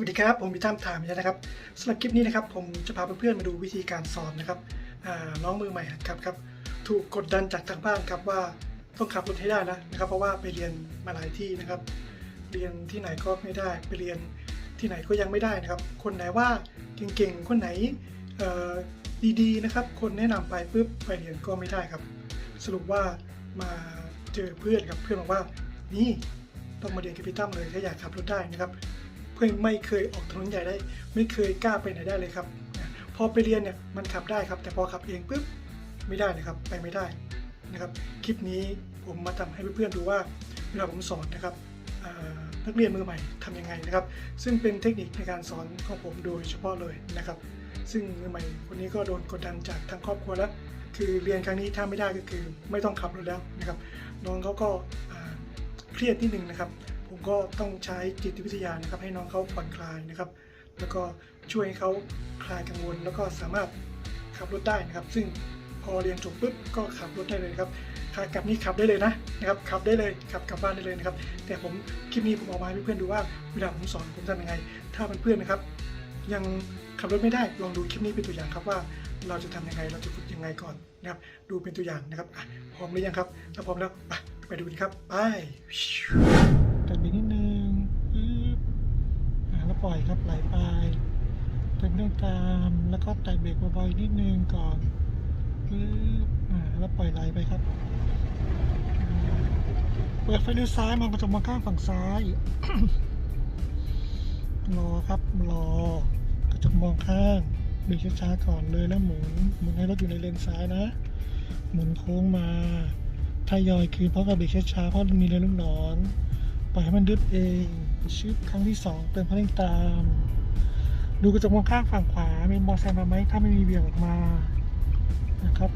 วัสดีครับ ผมพิทัมถามนะครับสำหรับคลิปนี้นะครับ ผมจะพาเพื่อนๆมาดูวิธีการสอนนะครับน้องมือใหม่หัดขับครับ ถูกกดดันจากทางบ้านครับว่าต้องขับรถให้ได้นะนะครับ เพราะว่าไปเรียนมาหลายที่นะครับ เรียนที่ไหนก็ไม่ได้ ไปเรียนที่ไหนก็ยังไม่ได้นะครับ คนไหนว่าเก่งๆ คนไหนดีๆนะครับ คนแนะนำไปปุ๊บไปเรียนก็ไม่ได้ครับ สรุปว่ามาเจอเพื่อนกับเพื่อนบอกว่านี่ต้องมาเรียนกับพี่ตั้มเลยถ้าอยากขับรถได้นะครับ พื่อนไม่เคยออกถนนใหญ่ได้ ไม่เคยกล้าไปไหนได้เลยครับพอไปเรียนเนี่ยมันขับได้ครับ แต่พอขับเองปุ๊บไม่ได้เลยครับไปไม่ได้นะครับคลิปนี้ผมมาทำให้เพื่อนๆดูว่าเวลาผมสอนนะครับนักเรียนมือใหม่ทำยังไงนะครับ ซึ่งเป็นเทคนิคในการสอนของผมโดยเฉพาะเลยนะครับ ซึ่งมือใหม่คนนี้ก็โดนกดดันจากทางครอบครัวแล้วคือเรียนครั้งนี้ถ้าไม่ได้ก็คือไม่ต้องขับรถแล้วนะครับน้องเขาก็เครียดนิดนึงนะครับ ผมก็ต้องใช้จิตวิทยานะครับ ให้น้องเขาผ่อนคลายนะครับ แล้วก็ช่วยให้เขาคลายกังวล แล้วก็สามารถขับรถได้นะครับ ซึ่งพอเรียนจบปุ๊บก็ขับรถได้เลยครับขากลับนี่ขับได้เลยนะนะครับขับได้เลยขับกลับบ้านได้เลยนะครับ แต่ผมคลิปนี้ผมเอามาให้เพื่อนๆดูว่าเวลาผมสอนผมทำยังไง ถ้าเพื่อนๆนะครับ ยังขับรถไม่ได้ลองดูคลิปนี้เป็นตัวอย่างครับว่าเราจะทำยังไงเราจะฝึกยังไงก่อนนะครับ ดูเป็นตัวอย่างนะครับพร้อมหรือยังครับถ้าพร้อมแล้วไปไปดูกันครับไปตัดไปนิดนึงปึ๊บอ่าแล้ว ปล่อยครับไหลไปเติมเร่งตาม แล้วก็แตะเบรกเบาๆอีกนิดนึงก่อนปึ๊บแล้วปล่อยไหลไปครับเปิดไฟเลี้ยวซ้ายมองกระจกมองข้างฝั่งซ้ายรอครับรอกระจกมองข้างเบรกช้าๆก่อนเลยแล้วหมุนหมุนให้รถอยู่ในเลนซ้ายนะ หมุนโค้งมาทยอยคืนเพราะกับเบรกช้าๆเพราะมีเรือลูกนอน ปล่อยให้มันดึบเอง ชึบครั้งที่สองเติมพลังตาม ดูกระจกมองข้างฝั่งขวา มีมอไซค์มาไหมถ้าไม่มีเบี่ยงออกมานะครับ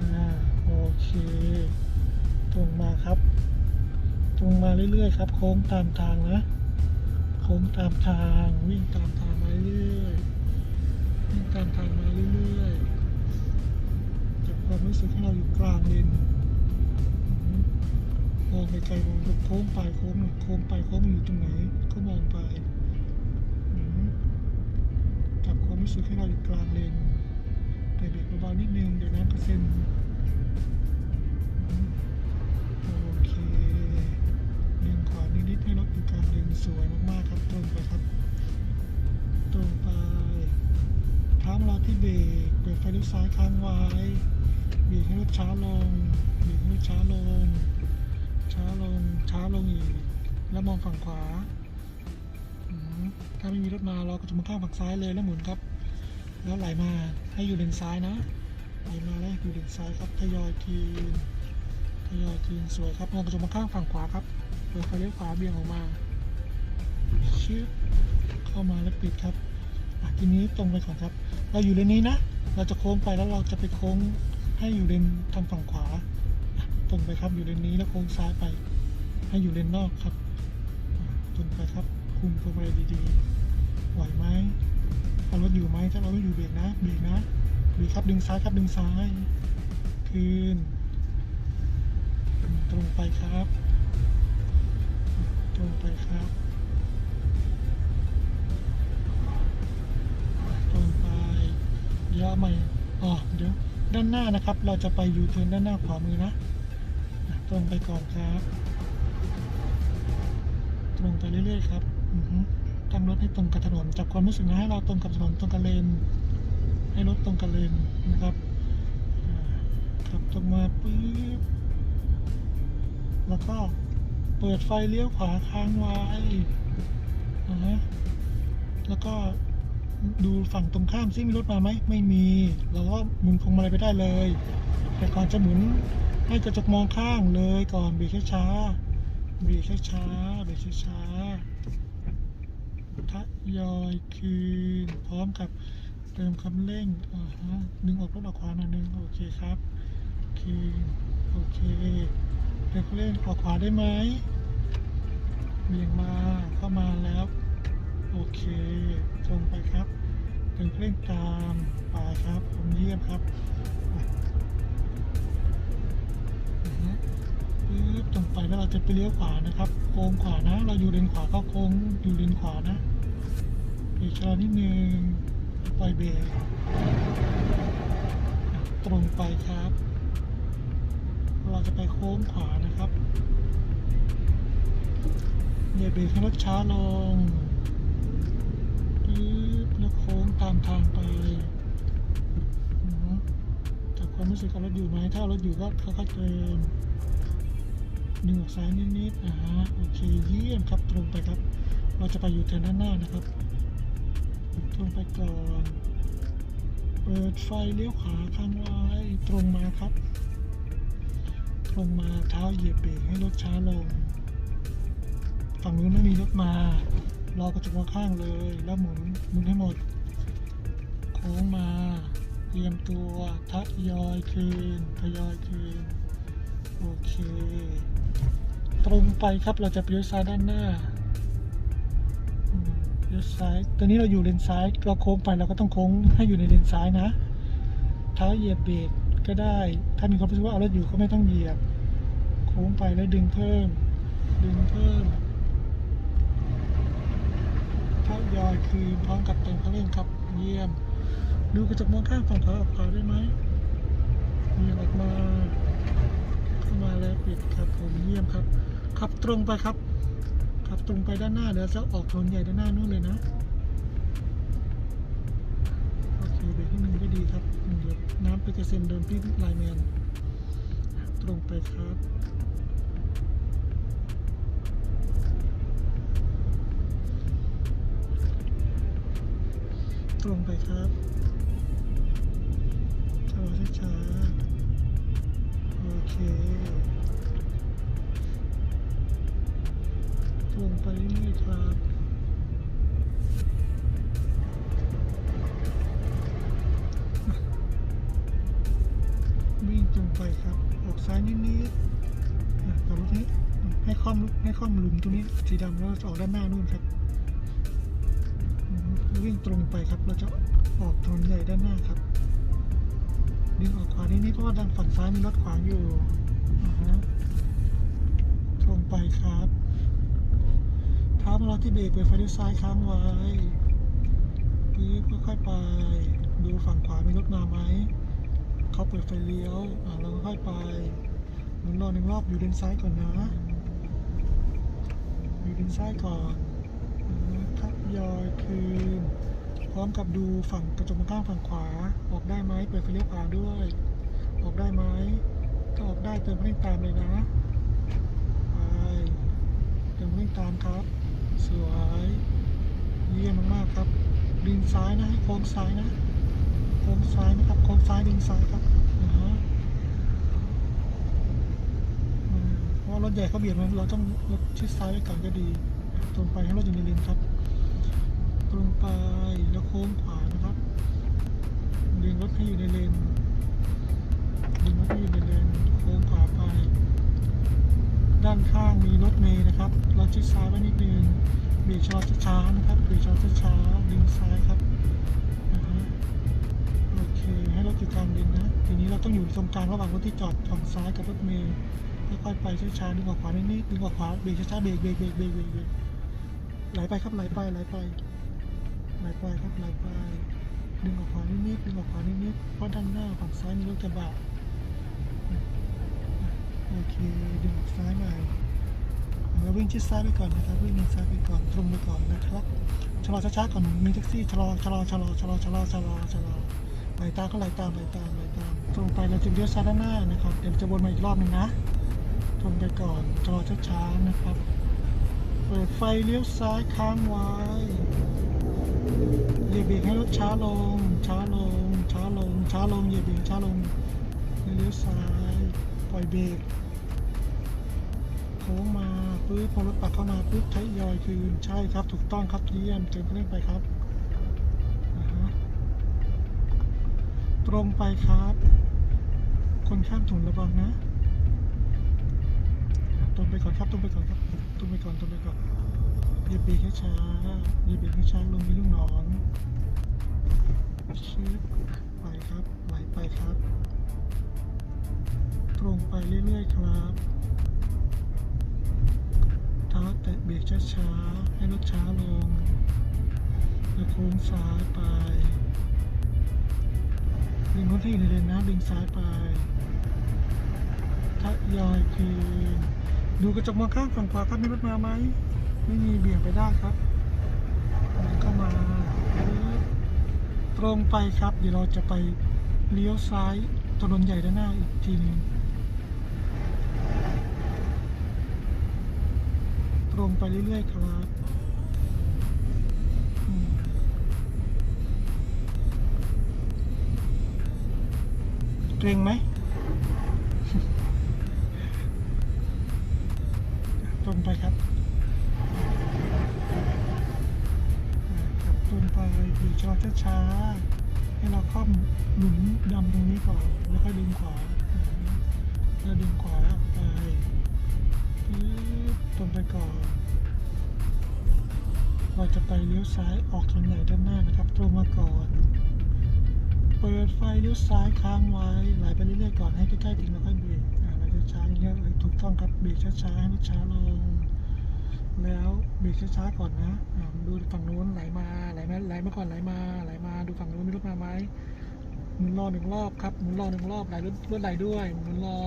อ่าโอเคตรงมาครับตรงมาเรื่อยๆ ครับ โค้งตามทางนะ โค้งตามทางวิ่งตามทางมาเรื่อยวิ่งตามทางมาเรื่อยๆจับความรู้สึกให้เราอยู่กลางเลน มองไกลๆมองโค้งไปโค้งโค้งไปโค้งอยู่ตรงไหนก็มองไปอืมจับความรู้สึกให้เราอยู่กลางเลนแต่เบรกเบาๆนิดนึงเดี๋ยวน้ำกระเซ็นโอเคเลียงขวานิดๆให้รถอยู่กลางเลนสวยมากๆครับตรงไปครับ ตรงไปเท้ามรอที่เบรกเปิดไฟเลี้ยวซ้ายค้างไว้บรกให้รถช้าลงบรกให้รถช้าลง ช้าลงช้าลงอีก แล้วมองฝั่งขวา ถ้าไม่มีรถมาเราก็จะมาข้างฝั่งซ้ายเลยแล้วหมุนครับ แล้วไหลมาให้อยู่เลนซ้ายนะไหลมาแล้วอยู่เลนซ้ายครับทยอยทีนทยอยคืนสวยครับมองกระจกมาข้างฝั่งขวาครับเปิดไฟเลี้ยวขวาเบี่ยงออกมาชิบเข้ามาแล้วปิดครับทีนี้ตรงไปก่อนครับ เราอยู่เลนนี้นะ เราจะโค้งไปแล้วเราจะไปโค้งให้อยู่เลนทางฝั่งขวา ตรงไปครับอยู่เลนนี้แล้วโค้งซ้ายไป ให้อยู่เลนนอกครับตรงไปครับ คุมพวงมาลัยดีๆไหวไหมเอารถอยู่ไหมถ้าเราไม่อยู่เบรกนะเบรกนะเบรกครับดึงซ้ายครับดึงซ้ายคืนตรงไปครับ ตรงไปครับตรงไปเดี๋ยวอาใหม่อ๋อเดี๋ยวด้านหน้านะครับ เราจะไปยูเทิร์นด้านหน้าขวามือนะ ตรงไปก่อนครับ ตรงไปเรื่อยๆครับอือฮึตั้งรถให้ตรงกับถนนจับความรู้สึกนะให้เราตรงกับถนนตรงกับเลน ให้รถตรงกับเลนนะครับขับตรงมาปุ๊บแล้วก็เปิดไฟเลี้ยวขวาค้างไว้อ่าฮะแล้วก็ดูฝั่งตรงข้ามซิมีรถมาไหมไม่มี เราก็หมุนพวงมาลัยไปได้เลย แต่ก่อนจะหมุน ให้กระจกมองข้างเลยก่อนเบรกช้าๆเบรกช้าๆเบรกช้าๆทยอยคืนพร้อมกับเติมคันเร่งอ่าฮะดึงออกรถออกขวาหน่อยนึงโอเคครับคืนโอเคเดินเล่นออกขวาได้ไหมเบี่ยงมาเข้ามาแล้วโอเคตรงไปครับเดินเล่นตามไปครับผมเยี่ยมครับ รงไปแล้วเราจะไปเลี้ยวขวานะครับโค้งขวานะ เราอยู่เลนขวาก็โค้งอยู่เลนขวานะชะลอนิดนึงปล่อยเบรกตรงไปครับ เราจะไปโค้งขวานะครับเหยียบเบรกให้รถช้าลงปึ๊บแล้วโค้งตามทางไปอือฮึจับความรู้สึกกับรถอยู่ไหมถ้ารถอยู่ก็ค่อยๆเติม ดึงออกซ้ายนิดๆอ่าโอเคเยี่ยมครับตรงไปครับ เราจะไปอยู่เทนด้านหน้านะครับ ตรงไปก่อน เปิดไฟเลี้ยวขวาค้างไว้ตรงมาครับ ตรงมาเท้าเหยียบเบรกให้รถช้าลง ฝั่งนู้นไม่มีรถมาราก็จะมาข้างเลย แล้วหมุนหมุนให้หมด โค้งมาเตรียมตัวทยอยคืนทยอยคืน โอเค ตรงไปครับ เราจะไปเลี้ยวซ้ายด้านหน้าเลี้ยวซ้าย ตอนนี้เราอยู่เลนซ้าย เราโค้งไปเราก็ต้องโค้งให้อยู่ในเลนซ้ายนะ เท้าเหยียบเบรกก็ได้ ถ้ามีความรู้สึกว่าเอารถอยู่ก็ไม่ต้องเหยียบ โค้งไปแล้วดึงเพิ่ม ดึงเพิ่มเท้ายอยคืนพร้อมกับเต็มคันเร่งครับ เยี่ยม ดูกระจกมองข้างฝั่งขวาออกขวาได้ไหมเยี่ยมออกมาเข้ามาแล้วปิดครับผมเยี่ยมครับ ขับตรงไปครับ ขับตรงไปด้านหน้าเดี๋ยวจะออกถนนใหญ่ด้านหน้านู่นเลยนะโอเคเบรกที่หนึ่งก็ดีครับเดี๋ยวน้ำไปกระเซ็นโดนพี่ไลแมนตรงไปครับตรงไปครับชะลอช้าโอเค ไปครับวิ่งตรงไปครับ ออกซ้ายนิดๆต่อรถนี้ให้ข้อมให้ข้อมหลุมตรงนี้สีดำแล้วจะออกด้านหน้านู่นครับ วิ่งตรงไปครับ เราจะออกถนนใหญ่ด้านหน้าครับดึงออกขวานิดๆเพราะว่าด้านฝั่งซ้ายมีรถขวางอยู่ตรงไปครับ เท้ามาเราที่เบรกเปิดไฟเลี้ยวซ้ายค้างไว้ปึ๊บค่อยๆไป ดูฝั่งขวามีรถมาไหม เขาเปิดไฟเลี้ยว อ่าเราก็ค่อยไปหมุนรอหนึ่งรอบอยู่เลนซ้ายก่อนนะ อยู่เลนซ้ายก่อนทับยอยคืน พร้อมกับดูฝั่งกระจกมองข้างฝั่งขวา ออกได้ไหมเปิดไฟเลี้ยวขวาด้วย ออกได้ไหมถ้าออกได้เติมเร่งตามเลยนะ ไป เติมเร่งตามครับ สวยเยี่ยมมากๆครับดึงซ้ายนะให้โค้งซ้ายนะโค้งซ้ายนะครับโค้งซ้ายดึงซ้ายครับนะฮะเพราะว่ารถใหญ่เขาเบียดมันเราต้องรถชิดซ้ายไว้ก่อนก็ดี ตรงไปให้รถอยู่ในเลนครับตรงไปแล้วโค้งขวานะครับดึงรถให้อยู่ในเลนดึงรถให้อยู่ในเลนโค้งขวาไป ด้านข้างมีรถเมย์นะครับ เราชิดซ้ายไว้นิดนึงเบรกชะลอช้าๆนะครับเบรกชะลอช้าๆดึงซ้ายครับนะฮะโอเค ให้รถอยู่กลางเลนนะ ทีนี้เราต้องอยู่ตรงกลางระหว่างรถที่จอดฝั่งซ้ายกับรถเมล์ค่อยๆไปช้าๆดึงออกขวานิดๆดึงออกขวาเบรกช้าๆเบรกเบรกเบรกเบรกเบรกเบรกไหลไปครับไหลไปไหลไปไหลไปครับไหลไปดึงออกขวานิดๆดึงออกขวานิดๆเพราะด้านหน้าฝั่งซ้ายมีรถกระบะ โอเคดึงซ้ายหม่เราวิ่งชิดซ้ายไปก่อนนะครับวิ่งเลนซ้ายไปก่อนตรงไปก่อนนะครับชะลอช้าๆก่อนมีแท็กซี่ชะลอชะลอชะลอชะลอชะลอชะลอชะลอไหลตามก็ไหลตามไหลตามไหลตามตรงไปเราจะเลี้ยวซ้ายด้านหน้านะครับเดี๋ยวจะวนมาอีกรอบหนึ่งนะตรงไปก่อนชะลอช้าๆนะครับเปิดไฟเลี้ยวซ้ายค้างไว้เหยียบเบรกให้รถช้าลงช้าลงช้าลงช้าลงเหยียบเบรกช้าลงเลี้ยวซ้าย ล่อยเบรกโค้งมาปุ๊บพอรถปัดเข้ามาปุ๊บใช้ยอยคืนใช่ครับ ถูกต้องครับเยี่ยมเติมเร่องไปครับตรงไปครับ คนข้ามถนนระวังนะตรงไปก่อนครับตรงไปก่อนครับตรงไปก่อนตรงไปก่อนเหยียเบรกให้ช้าเหยียเบรกให้ช้าลงมีลูกหนอนชิบไปครับไหลไปครับ ครับเท้าแตะเบรกช้าๆ ให้รถช้าลง แล้วโค้งซ้ายไปดึงรถที่อยู่ในเลนนะดึงซ้ายไปทยอยคืนดูกระจกมองข้างฝั่งขวาครับมีรถมาไหม ไม่มีเบี่ยงไปได้ครับเดินเข้ามา ตรงไปครับ เดี๋ยวเราจะไปเลี้ยวซ้ายถนนใหญ่ด้านหน้าอีกทีหนึงตรงไป เรื่อยๆครับเกรงไหมตรงไปครับขับตรงไปดีชอช้าๆให้เราค่อมหลุมดำตรงนี้ก่อน แล้วก็ดึงขวาแล้วดึงขวาไปตรงไปก่อน เราจะไปเลี้ยวซ้ายออกถนนใหญ่ด้านหน้านะครับตรงมาก่อน เปิดไฟเลี้ยวซ้ายค้างไว้ไหลไปเรื่อยๆก่อนให้ใกล้ๆถึงแล้วค่อยเบรกอ่าไหลช้าๆอย่างเงี้ยเลยถูกต้องครับเบรกช้าๆให้รถช้าลงแล้วเบรกช้าๆก่อนนะดูฝั่งนู้นไหลมาไหลมาไหลมาก่อนไหลมาไหลมาดูฝั่งนู้นมีรถมาไหมหมุนรอหนึ่งรอบครับหมุนรอหนึ่งรอบไหลรถรถไหลด้วยหมุนรอ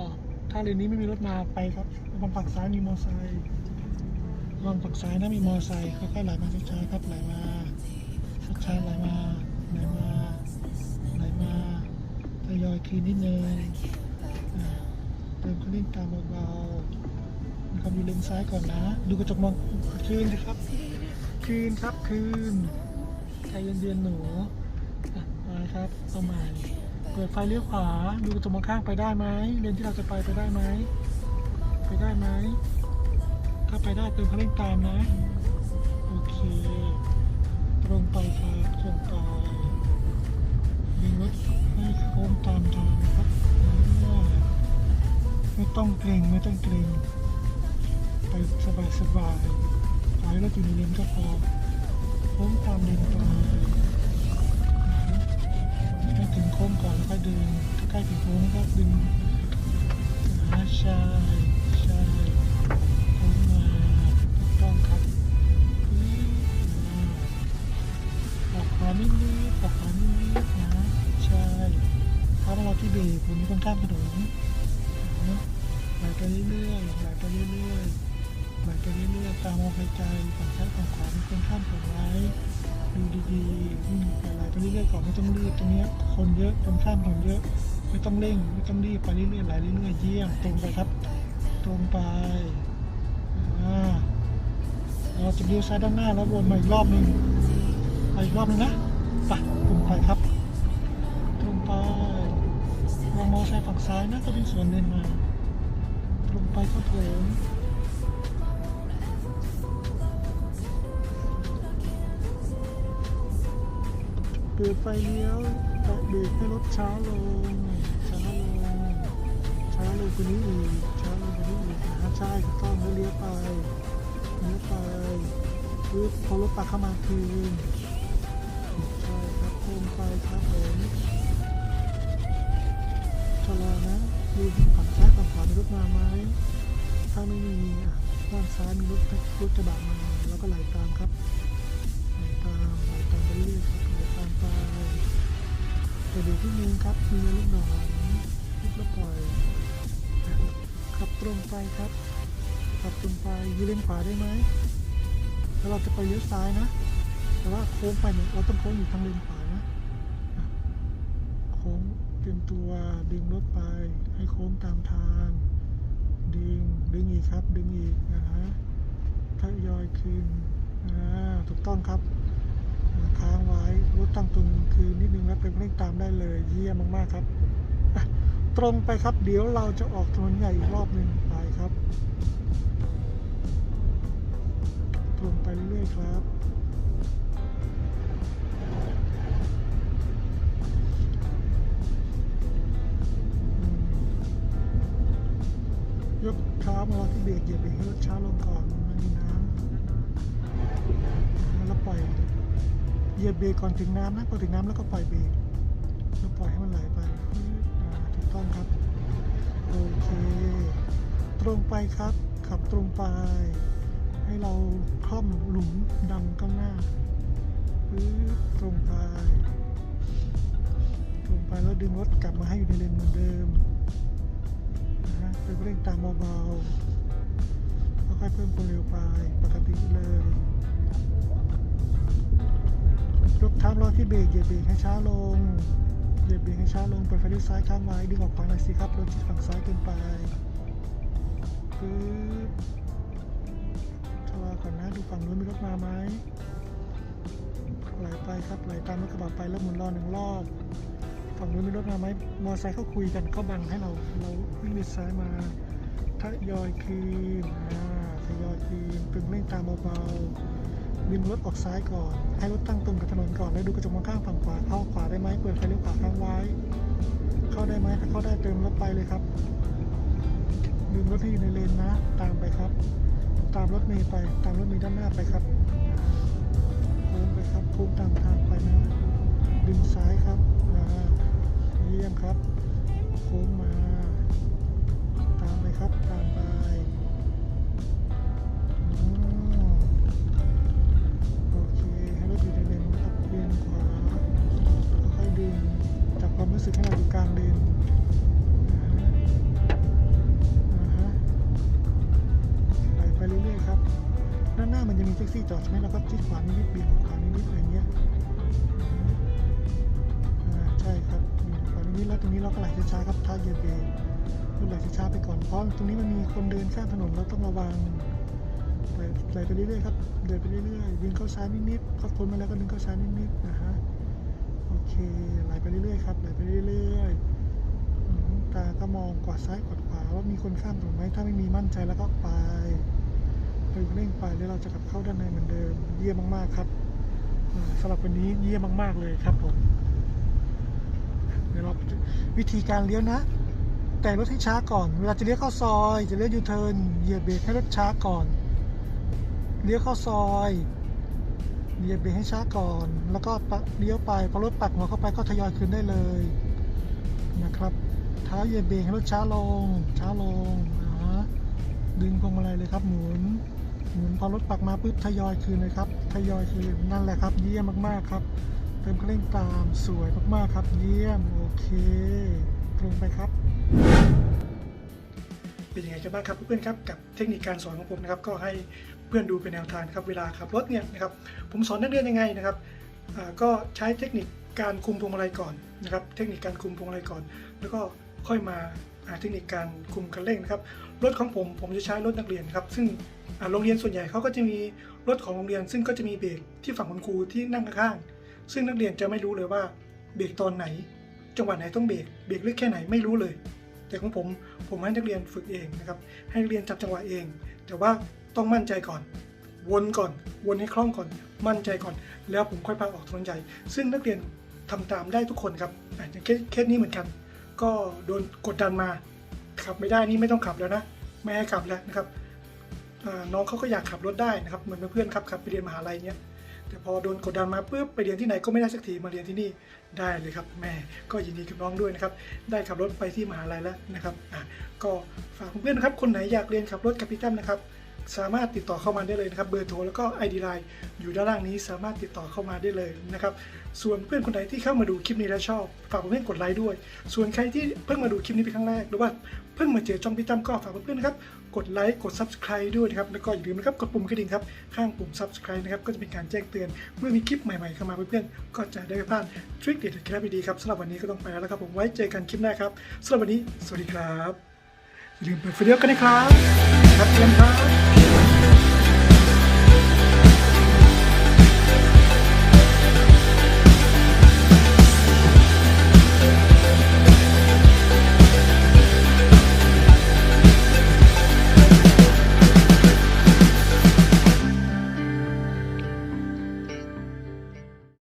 ถ้าเลนนี้ไม่มีรถมาไปครับบางฝั่งซ้ายมีมอเตอร์ไซค์ ลองฝั่งซ้ายนะมีมอเตอร์ไซค์ค่อยๆไหลมาช้าๆครับไหลมาช้าๆไหลมาไหลมาไหลมาทยอยคืนนิดนึงเติมคันเร่งตามเบาๆนะครับอยู่เลนซ้ายก่อนนะ ดูกระจกมองคืนสิครับ คืนครับคืนใจเย็นๆหนูมาครับเอาใหม่เปิดไฟเลี้ยวขวา ดูกระจกมองข้างไปได้ไหมเลนที่เราจะไปไปได้ไหมไปได้ไหม ถ้าไปได้เติมคันเร่งตามนะ โอเค ตรงไปครับตรงไปดึงรถให้โค้งตามทางครับ ไม่ต้องเกรงไม่ต้องเกรงไปสบายสบายขอให้รถอยู่ในเลนก็พอโค้งตามเลนไปให้ถึงโค้งก่อนแล้วก็ดึงถ้าใกล้ถึงโค้งก็ดึงอาช่ใช่ นิดนิดออกขวานิดนิดนะใช่ถ้าเราที่เบรกคนนี้ต้องข้ามถนนนะไหลไปเรื่อยๆไหลไปเรื่อยๆไหลไปเรื่อยๆตามลมหายใจฝั่งซ้ายฝั่งขวามีคนข้ามถนนไว้ดูดีๆวิ่ไปไหลไปเรื่อยๆก่อนไม่ต้องรีบตรงนี้คนเยอะคนข้ามถนนเยอะ ไม่ต้องเร่งไม่ต้องรีบไปเรื่อยๆไหลเรื่อยๆเยี่ยมตรงไปครับ ตรงไปอ่าเราจะเลี้ยวซ้ายด้านหน้าแล้ววนมาอีกรอบหนึ่ง อีกรอบนึงนะไปตรงไปครับตรงไปวางมอเตอร์ไซค์ฝั่งซ้ายนะก็เป็นสวนเลนมาตรงไปครับผมเปิดไฟเลี้ยวแตะเบรกให้รถช้าลงช้าลงช้าลงกว่านี้อีกช้าลงกว่านี้อีกนะใช่ถูกต้องแล้วเลี้ยวไปเลี้ยวไปฮึพอรถตักเข้ามาคืน โค้งไปครับผมชะลอนะดูฝั่งซ้ายฝั่งขวามีรถมาไหมถ้าไม่มีอะด้านซ้ายมีรถรถกระบะมาแล้วก็ไหลตามครับไหลตามไหลตามไปเรื่อยครับไหลตามไปแต่เดี๋ยวที่นึงครับมีรถหนอนรีบแล้วปล่อยขับตรงไปครับขับตรงไปยืนเลนขวาได้ไหมแล้วเราจะไปเลี้ยวซ้ายนะ แต่ว่าโค้งไปเนี่ยเราต้องโค้งอยู่ทางเลนขวานะอะโค้งเตัวดึงรถไปให้โค้งตามทาง ดึงดึงอีกครับดึงอีกนะฮะทยอยคืนอ่าถูกต้องครับค้างไว้รถตั้งตรงคืนนิดนึงแล้วเป็นเร่งตามได้เลยเยี่ยมมากๆครับ ตรงไปครับเดี๋ยวเราจะออกถนนใหญ่อีกรอบหนึ่งไปครับ ตรงไปเรื่อยๆครับ ยกเท้ามารอที่เบรกเหยียบเบรกให้รถช้าลงก่อนมันมีน้ำแล้วปล่อยเหยียบเบรกก่อนถึงน้ำนะพอถึงน้ำแล้วก็ปล่อยเบรกแล้วปล่อยให้มันไหลไปถูกต้องครับโอเค ตรงไปครับขับตรงไป ให้เราคล่อมหลุมดำข้างหน้าปึ๊บตรงไป ตรงไปแล้วดึงรถกลับมาให้อยู่ในเลนเหมือนเดิม เติมเร่งตามเบาๆค่อยๆเพิ่มความเร็วไปปกติเลยยกเท้ารอที่เบรกเหยียบเบรกให้ช้าลงเหยียบเบรกให้ช้าลงเปิดไฟเลี้ยวซ้ายค้างไว้ดึงออกขวาหน่อยสิครับรถจิตฝั่งซ้ายเกินไปปึ๊บชะลอก่อนนะดูฝั่งนู้นมีรถมาไหมไหลไปครับไหลตามรถกระบะไปแล้วหมุนรอหนึ่งรอบ ฝั่งนู้นมีรถมาไหมมอไซค์เขาคุยกันเขาบังให้เราเราวิ่งเลนซ้ายมาทยอยคืนอ่าทยอยคืนตึงเร่งตามเบาๆดึงรถออกซ้ายก่อน ให้รถตั้งตรงกับถนนก่อนแล้วดูกระจกมองข้างฝั่งขวาเข้าขวาได้ไหมเปิดไฟเลี้ยวขวาค้างไว้ เข้าได้ไหมถ้าเข้าได้เติมรถไปเลยครับดึงรถที่อยู่ในเลนนะ ตามไปครับ ตามรถเมย์ไป ตามรถเมย์ด้านหน้าไปครับโค้งไปครับโค้งตามทางไปนะดึงซ้ายครับอ่า เยี่ยมครับ โค้งมา ตามไปครับ ตามไปโอเคให้รถอยู่ในเลนครับเลนขวาค่อยดึงจับความรู้สึกให้เราอยู่กลางเลนไปเรื่อยๆครับ ด้านหน้ามันจะมีแท็กซี่จอดใช่ไหมเราก็ชิดขวานิดๆเบี่ยงขวานิดๆอะไรเงี้ยใช่ครับ เบี่งขวานิดๆแล้วตรงนี้เราก็ไหลช้าๆครับท้าเยียบเบรกรถไหลช้าๆไปก่อนเพราะตรงนี้มันมีคนเดินข้ามถนนเราต้องระวังไหลไปเรื่อยๆครับเดินไปเรื่อยๆดึงเข้าซ้ายนิดๆเขาพ้นมาแล้วก็ดึงเข้าซ้ายนิดๆนะฮะโอเคไหลไปเรื่อยๆครับไหลไปเรื่อยๆตาก็มองกวาดซ้ายกวาดขวาว่ามีคนข้ามถนนไหมถ้าไม่มีมั่นใจแล้วก็ไปเร่งเร่งไปแล้วเราจะกลับเข้าด้านในเหมือนเดิมเยี่ยมมากๆครับสำหรับวันนี้เยี่ยมมาก ๆเลยครับผม เดี๋ยวเราวิธีการเลี้ยวนะ แต่รถให้ช้าก่อน เวลาจะเลี้ยวเข้าซอย จะเลี้ยวยูเทิร์นเหยียบเบรกให้รถช้าก่อน เลี้ยวเข้าซอยเหยียบเบรกให้ช้าก่อน แล้วก็เลี้ยวไปพอรถปักหัวเข้าไปก็ทยอยคืนได้เลยนะครับเท้าเหยียบเบรกให้รถช้าลง ช้าลงดึงพวงมาลัยเลยครับหมุนหมุนพอรถปักมาปุ๊บทยอยคืนเลยครับทยอยคืนนั่นแหละครับเยี่ยมมากๆครับ เติมเครื่องตามสวยมากๆครับ เยี่ยม โอเคตรงไปครับ เป็นยังไงกันบ้างครับเพื่อนๆครับกับเทคนิคการสอนของผมนะครับก็ให้เพื่อนดูเป็นแนวทางครับเวลาขับรถเนี่ยนะครับผมสอนนักเรียนยังไงนะครับก็ใช้เทคนิคการคุมพวงมาลัยก่อนนะครับ เทคนิคการคุมพวงมาลัยก่อน แล้วก็ค่อยมาเทคนิคการคุมคันเร่งนะครับรถของผมผมจะใช้รถนักเรียนครับ ซึ่งโรงเรียนส่วนใหญ่เขาก็จะมีรถของโรงเรียน ซึ่งก็จะมีเบรกที่ฝั่งคุณครูที่นั่งข้างๆ ซึ่งนักเรียนจะไม่รู้เลยว่าเบรกตอนไหน จังหวะไหนต้องเบรกเบรกลึกแค่ไหนไม่รู้เลย แต่ของผมผมให้นักเรียนฝึกเองนะครับให้นักเรียนจับจังหวะเอง แต่ว่าต้องมั่นใจก่อน วนก่อน วนให้คล่องก่อน มั่นใจก่อน แล้วผมค่อยพาออกถนนใหญ่ ซึ่งนักเรียนทำตามได้ทุกคนครับอย่างเคสนี้เหมือนกัน ก็โดนกดดันมาขับไม่ได้นี่ไม่ต้องขับแล้วนะไม่ให้ขับแล้วนะครับน้องเขาก็อยากขับรถได้นะครับเหมือนเพื่อนๆครับขับไปเรียนมหาลัยเนี้ย แต่พอโดนกดดันมาปุ๊บไปเรียนที่ไหนก็ไม่ได้สักทีมาเรียนที่นี่ได้เลยครับแม่ก็ยินดีกับน้องด้วยนะครับได้ขับรถไปที่มหาลัยแล้วนะครับอะก็ฝากเพื่อนๆนะครับคนไหนอยากเรียนขับรถกับพี่ตั้มนะครับ สามารถติดต่อเข้ามาได้เลยนะครับเบอร์โทรแล้วก็ ID Line อยู่ด้านล่างนี้สามารถติดต่อเข้ามาได้เลยนะครับส่วนเพื่อนคนไหนที่เข้ามาดูคลิปนี้แล้วชอบฝากเพื่อนกดไลค์ด้วย ส่วนใครที่เพิ่งมาดูคลิปนี้เป็นครั้งแรกหรือว่าเพิ่งมาเจอช่องพี่ตั้มก็ฝากเพื่อนๆนะครับกดไลค์กด Subscribe ด้วยนะครับแล้วก็อย่าลืมนะครับกดปุ่มกระดิ่งครับข้างปุ่ม Subscribe นะครับก็จะเป็นการแจ้งเตือนเมื่อมีคลิปใหม่ๆเข้ามาเพื่อนๆก็จะได้ไม่พลาดทริคเด็ดๆเคล็ดลับดีๆครับสำหรับวันนี้ก็ต้องไปแล้วครับผมไว้เจอกันคลิปหน้าครับสำหรับวันนี้ สวัสดีครับอย่าลืมเปิดไฟเลี้ยวกันนะครับครับเชิญครับ Bye.